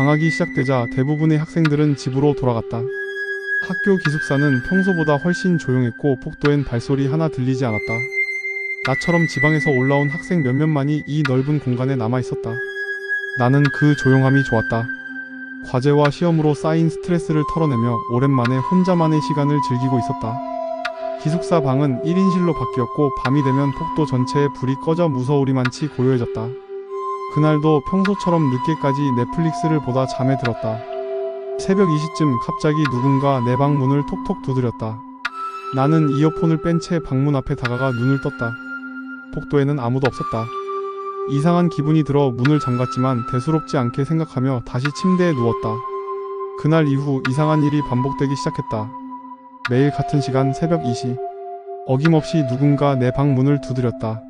방학이 시작되자 대부분의 학생들은 집으로 돌아갔다. 학교 기숙사는 평소보다 훨씬 조용했고 복도엔 발소리 하나 들리지 않았다. 나처럼 지방에서 올라온 학생 몇몇만이 이 넓은 공간에 남아 있었다. 나는 그 조용함이 좋았다. 과제와 시험으로 쌓인 스트레스를 털어내며 오랜만에 혼자만의 시간을 즐기고 있었다. 기숙사 방은 1인실로 바뀌었고 밤이 되면 복도 전체에 불이 꺼져 무서우리만치 고요해졌다. 그날도 평소처럼 늦게까지 넷플릭스를 보다 잠에 들었다. 새벽 2시쯤 갑자기 누군가 내 방 문을 톡톡 두드렸다. 나는 이어폰을 뺀 채 방문 앞에 다가가 눈을 떴다. 복도에는 아무도 없었다. 이상한 기분이 들어 문을 잠갔지만 대수롭지 않게 생각하며 다시 침대에 누웠다. 그날 이후 이상한 일이 반복되기 시작했다. 매일 같은 시간 새벽 2시. 어김없이 누군가 내 방 문을 두드렸다.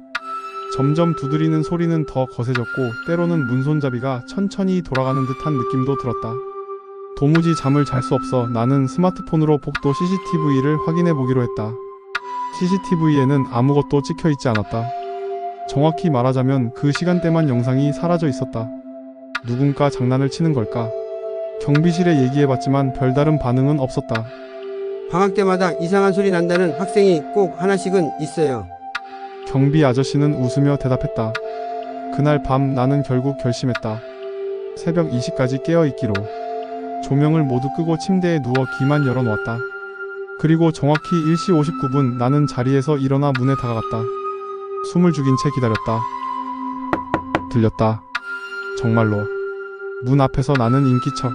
점점 두드리는 소리는 더 거세졌고 때로는 문손잡이가 천천히 돌아가는 듯한 느낌도 들었다. 도무지 잠을 잘 수 없어 나는 스마트폰으로 복도 CCTV를 확인해 보기로 했다. CCTV에는 아무것도 찍혀 있지 않았다. 정확히 말하자면 그 시간대만 영상이 사라져 있었다. 누군가 장난을 치는 걸까? 경비실에 얘기해봤지만 별다른 반응은 없었다. 방학 때마다 이상한 소리 난다는 학생이 꼭 하나씩은 있어요. 경비 아저씨는 웃으며 대답했다. 그날 밤 나는 결국 결심했다. 새벽 2시까지 깨어있기로. 조명을 모두 끄고 침대에 누워 귀만 열어놓았다. 그리고 정확히 1시 59분 나는 자리에서 일어나 문에 다가갔다. 숨을 죽인 채 기다렸다. 들렸다. 정말로. 문 앞에서 나는 인기척.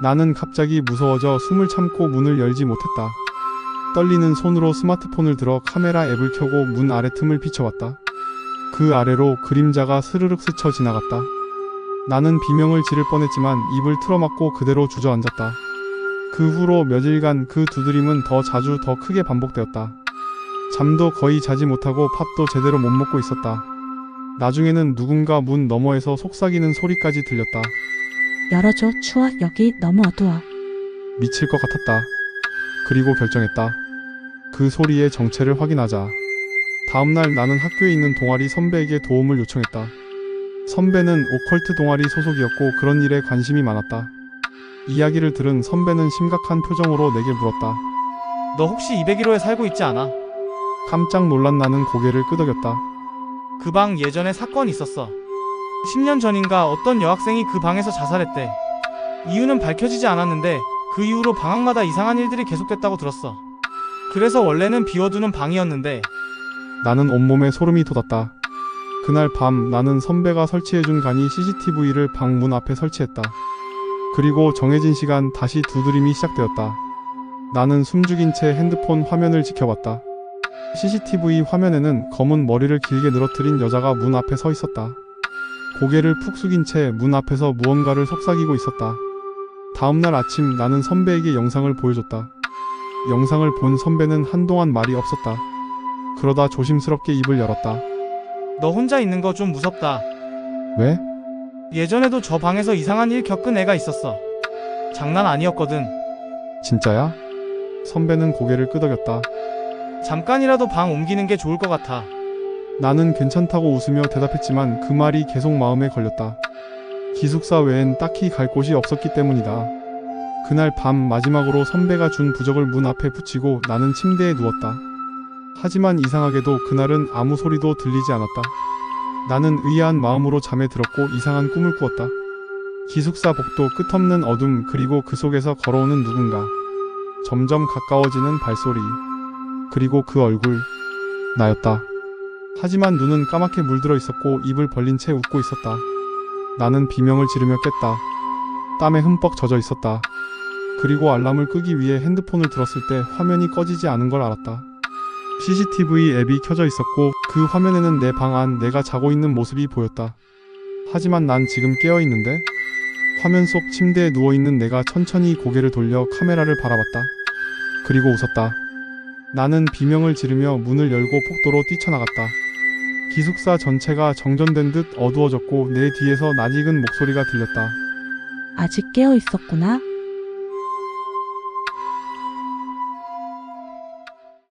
나는 갑자기 무서워져 숨을 참고 문을 열지 못했다. 떨리는 손으로 스마트폰을 들어 카메라 앱을 켜고 문 아래 틈을 비춰봤다. 그 아래로 그림자가 스르륵 스쳐 지나갔다. 나는 비명을 지를 뻔했지만 입을 틀어막고 그대로 주저앉았다. 그 후로 며칠간 그 두드림은 더 자주 더 크게 반복되었다. 잠도 거의 자지 못하고 밥도 제대로 못 먹고 있었다. 나중에는 누군가 문 너머에서 속삭이는 소리까지 들렸다. 열어줘, 추워. 여기 너무 어두워. 미칠 것 같았다. 그리고 결정했다. 그 소리의 정체를 확인하자. 다음날 나는 학교에 있는 동아리 선배에게 도움을 요청했다. 선배는 오컬트 동아리 소속이었고 그런 일에 관심이 많았다. 이야기를 들은 선배는 심각한 표정으로 내게 물었다. 너 혹시 201호에 살고 있지 않아? 깜짝 놀란 나는 고개를 끄덕였다. 그 방 예전에 사건 있었어. 10년 전인가 어떤 여학생이 그 방에서 자살했대. 이유는 밝혀지지 않았는데 그 이후로 방학마다 이상한 일들이 계속됐다고 들었어. 그래서 원래는 비워두는 방이었는데 나는 온몸에 소름이 돋았다. 그날 밤 나는 선배가 설치해준 간이 CCTV를 방 문 앞에 설치했다. 그리고 정해진 시간 다시 두드림이 시작되었다. 나는 숨죽인 채 핸드폰 화면을 지켜봤다. CCTV 화면에는 검은 머리를 길게 늘어뜨린 여자가 문 앞에 서 있었다. 고개를 푹 숙인 채 문 앞에서 무언가를 속삭이고 있었다. 다음날 아침 나는 선배에게 영상을 보여줬다. 영상을 본 선배는 한동안 말이 없었다. 그러다 조심스럽게 입을 열었다. 너 혼자 있는 거 좀 무섭다. 왜? 예전에도 저 방에서 이상한 일 겪은 애가 있었어. 장난 아니었거든. 진짜야? 선배는 고개를 끄덕였다. 잠깐이라도 방 옮기는 게 좋을 것 같아. 나는 괜찮다고 웃으며 대답했지만 그 말이 계속 마음에 걸렸다. 기숙사 외엔 딱히 갈 곳이 없었기 때문이다. 그날 밤 마지막으로 선배가 준 부적을 문 앞에 붙이고 나는 침대에 누웠다. 하지만 이상하게도 그날은 아무 소리도 들리지 않았다. 나는 의아한 마음으로 잠에 들었고 이상한 꿈을 꾸었다. 기숙사 복도 끝없는 어둠 그리고 그 속에서 걸어오는 누군가. 점점 가까워지는 발소리. 그리고 그 얼굴. 나였다. 하지만 눈은 까맣게 물들어 있었고 입을 벌린 채 웃고 있었다. 나는 비명을 지르며 깼다. 땀에 흠뻑 젖어 있었다. 그리고 알람을 끄기 위해 핸드폰을 들었을 때 화면이 꺼지지 않은 걸 알았다. CCTV 앱이 켜져 있었고 그 화면에는 내 방 안 내가 자고 있는 모습이 보였다. 하지만 난 지금 깨어 있는데? 화면 속 침대에 누워 있는 내가 천천히 고개를 돌려 카메라를 바라봤다. 그리고 웃었다. 나는 비명을 지르며 문을 열고 폭도로 뛰쳐나갔다. 기숙사 전체가 정전된 듯 어두워졌고 내 뒤에서 낯익은 목소리가 들렸다. 아직 깨어 있었구나.